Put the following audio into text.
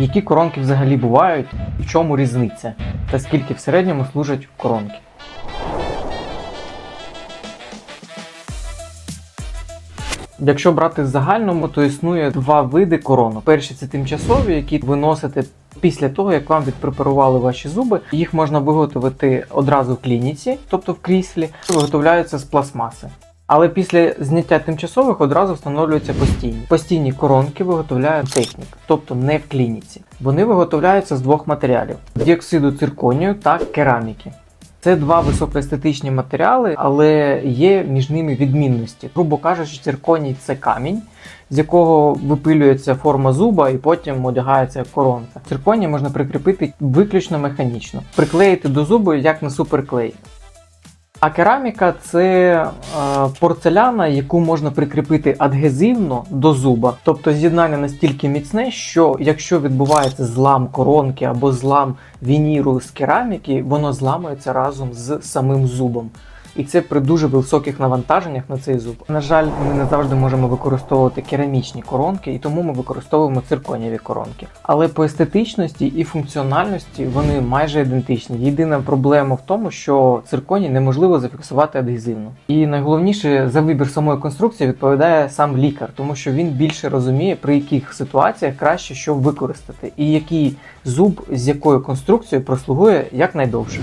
Які коронки взагалі бувають, в чому різниця, та скільки в середньому служать коронки. Якщо брати в загальному, то існує два види коронок. Перші це тимчасові, які виносите після того, як вам відпрепарували ваші зуби. Їх можна виготовити одразу в клініці, тобто в кріслі, виготовляються з пластмаси. Але після зняття тимчасових одразу встановлюються постійні. Постійні коронки виготовляє технік, тобто не в клініці. Вони виготовляються з двох матеріалів: діоксиду цирконію та кераміки. Це два високоестетичні матеріали, але є між ними відмінності. Грубо кажучи, цирконій це камінь, з якого випилюється форма зуба і потім одягається коронка. Цирконій можна прикріпити виключно механічно, приклеїти до зубу як на суперклей. А кераміка це е, порцеляна, яку можна прикріпити адгезивно до зуба. Тобто з'єднання настільки міцне, що якщо відбувається злам коронки або злам вініру з кераміки, воно зламується разом з самим зубом. І це при дуже високих навантаженнях на цей зуб. На жаль, ми не завжди можемо використовувати керамічні коронки, і тому ми використовуємо цирконіві коронки. Але по естетичності і функціональності вони майже ідентичні. Єдина проблема в тому, що цирконій неможливо зафіксувати адгезивно. І найголовніше за вибір самої конструкції відповідає сам лікар, тому що він більше розуміє, при яких ситуаціях краще що використати, і який зуб з якою конструкцією прослугує якнайдовше.